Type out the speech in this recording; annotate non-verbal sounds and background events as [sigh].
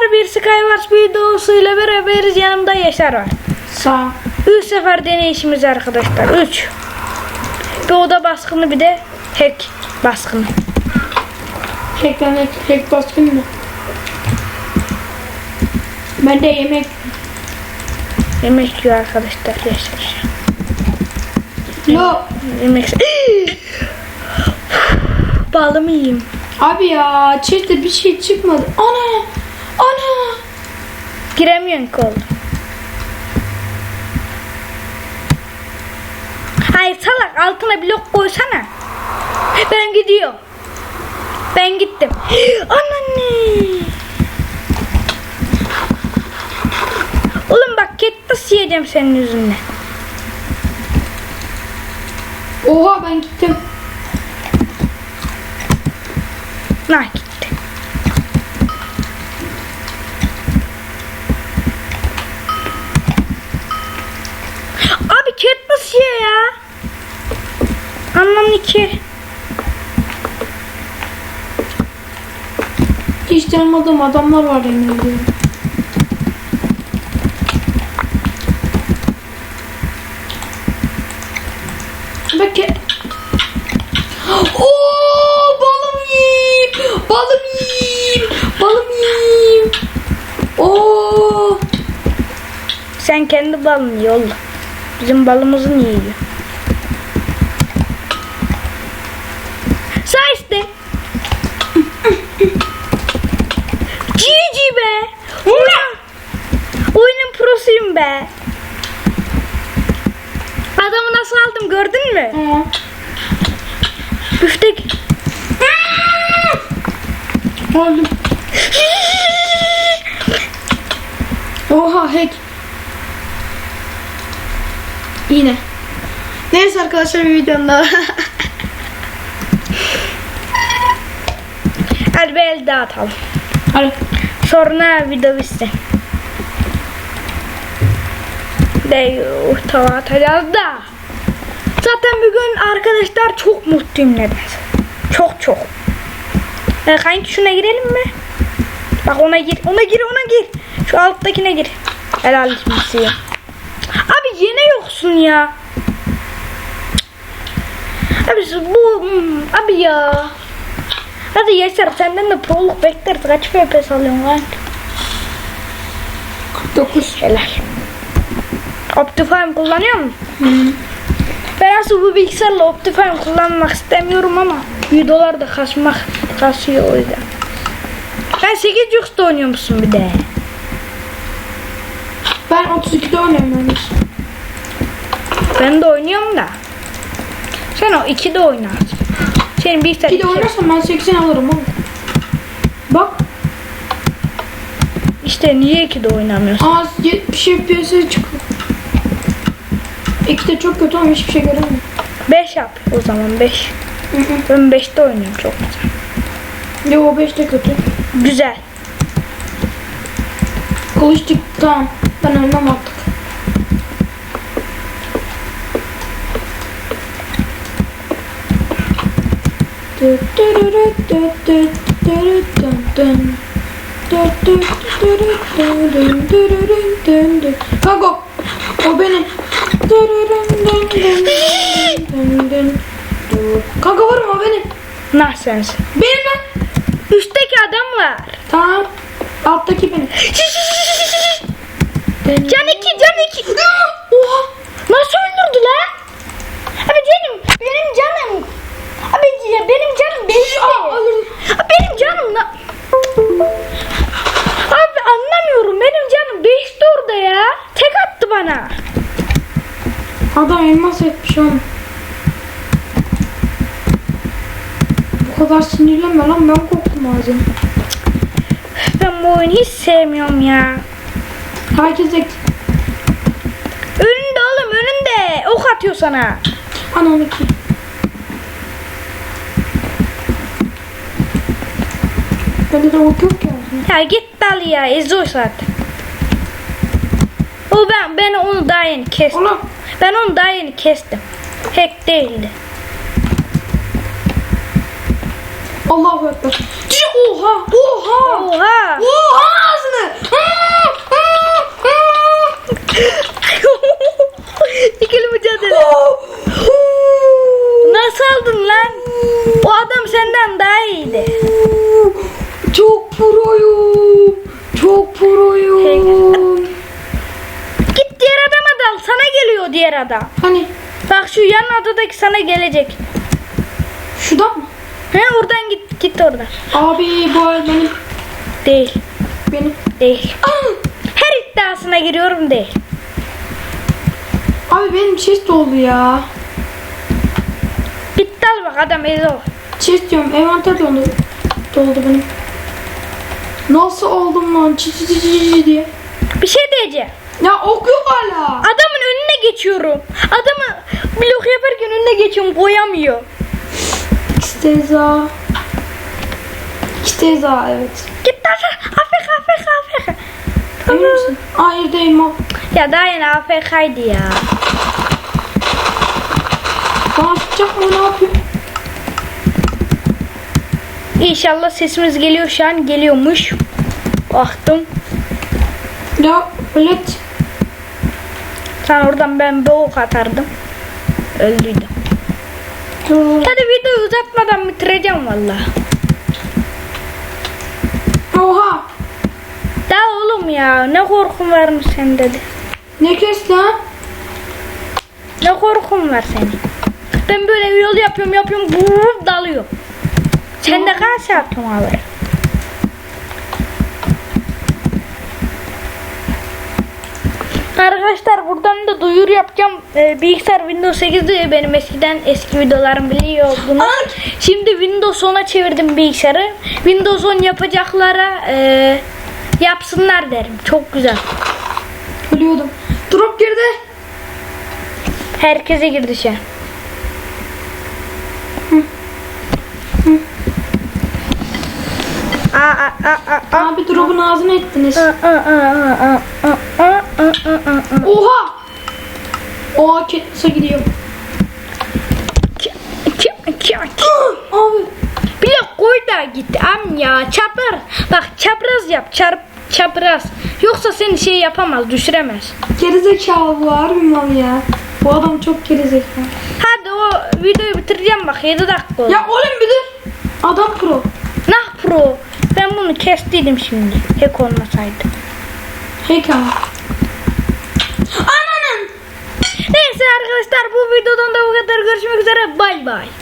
arkadaşlar bir Skywars videosuyla beraberiz yanımda Yaşar var. Sağ. 3 sefer deneyişimiz arkadaşlar 3. Bir oda baskını bir de hack baskını. Hack'ten hack, hack baskın mı? Ben de yemek. Yemek yiyor arkadaşlar Yaşar. Yo. Yemek... [gasps] Balımı yiyeyim. Abi ya çifte bir şey çıkmadı. Ana. Ana. Giremiyorsun oğlum. Hayır salak altına blok koysana. Ben gidiyorum. Ben gittim. Ananne. Oğlum bak Katniss yiyeceğim senin yüzünden. Oha ben gittim. 2. Hiç tanımadığım adamlar var yemin ediyorum. Bak ki. Oo balım yiyeyim. Balım yiyeyim. Balım yiyeyim. Oo. Sen kendi balını yolla. Bizim balımızı niye yiyor? Öldüm. Oha hack. Yine. Neyse arkadaşlar bir videonun daha. [laughs] Hadi bir el daha atalım. Hadi. Sonra video bitsin. De tava atacağız da. Zaten bugün arkadaşlar çok mutluyum nedense. Çok çok. E, kanki şuna girelim mi? Bak ona gir, ona gir, ona gir. Şu alttakine gir. Helal kimse ya. Abi yine yoksun ya. Abi bu hmm, abi ya. Hadi Yaşar senden de proluk bekleriz. Kaç FPS alıyorsun kanka? 49. Helal. Optifine kullanıyor musun? Ben aslında bu bilgisayarla Optifine kullanmak istemiyorum ama videolar da kasmak kasıyor o yüzden. Ben 8 Jux'ta oynuyor musun bir de? Ben 32'de oynuyorum neredeyse. Ben de oynuyorum da. Sen o 2'de oynarsın. Senin bilgisayar 2'de iki. oynarsam ben 80 alırım oğlum. Bak. İşte niye 2'de oynamıyorsun? Aa 70 FPS'e çıkıyor. 2'de çok kötü ama hiçbir şey göremiyorum. 5 yap o zaman 5. Hı hı. Ben 5'te oynuyorum çok güzel. Yo o 5 de kötü. Güzel. Kılıçtık tamam. Ben ölmem artık. Kanka o benim. Kanka vurma o benim. Nah sensin. Benim lan. Üstteki adam var. Tamam. Alttaki benim. Can oğlum. Bu kadar sinirlenme lan ben korktum ağzım. Ben bu oyunu hiç sevmiyorum ya. Herkes ek. Önünde oğlum önünde. Ok atıyor sana. Anam iki. Bende de ok yok ya. Ya git dal ya. Ezo zaten. O ben ben onu daha yeni kestim. Oğlum. Ben onu daha yeni kestim. Hack değildi. Allahu Ekber. Oha! Oha! Oha! Oha ağzını! [laughs] İkili mücadele. Nasıl aldın lan? O adam senden daha iyi. Adam. Hani Bak şu yan adadaki sana gelecek. şuradan mı? He oradan git git oradan. Abi bu el benim. Değil. Benim. Değil. Aa! Her iddiasına giriyorum değil. Abi benim chest doldu ya. Git dal bak adam ezo. Chest diyorum envanter doldu. Doldu benim. Nasıl oldum lan? Çi çi çi çi çi diye. Bir şey diyeceğim. Ya ok yok hala. Adamın önüne geçiyorum. Adamı blok yaparken önüne geçiyorum koyamıyor. İsteza. İsteza evet. Git dal. Afk afk afk. Emin misin? Hayır değilim o. Ya daha yeni AFK'ydı ya. Bana tutacak mı ne yapıyor? İnşallah sesimiz geliyor şu an geliyormuş. Baktım. Ya ölet. Sen oradan ben bir ok atardım. Öldüydüm. Hadi videoyu uzatmadan bitireceğim valla. Oha. Daha oğlum ya ne korkun varmış sende de. Ne kes lan? Ne korkun var senin. Ben böyle yol yapıyorum yapıyorum vurup dalıyorum. Sen de kaç yaptın abi? Arkadaşlar buradan da duyur yapacağım. Ee, bilgisayar Windows 8'di benim eskiden eski videolarım biliyor bunu. Şimdi Windows 10'a çevirdim bilgisayarı. Windows 10 yapacaklara e, yapsınlar derim. Çok güzel. Biliyordum. Drop girdi. Herkese girdi şey. Aa, aa, aa, aa, aa. Abi drop'un ağzını ettiniz. Aa, aa, aa, aa, Oha. Oha Katniss'a gidiyor. Ki- Abi. Bir de koy da git am ya çapraz. Bak çapraz yap çarp çapraz. Yoksa seni şey yapamaz düşüremez. Gerizekalı bu harbi mal ya. Bu adam çok gerizekalı. Hadi o videoyu bitireceğim bak 7 dakika oldu. Ya oğlum bir dur. Adam pro. Nah pro. Ben bunu kestiydim şimdi. Hack olmasaydı. Hey kanka. Ananın. Neyse arkadaşlar bu videodan da bu kadar görüşmek üzere. Bay bay.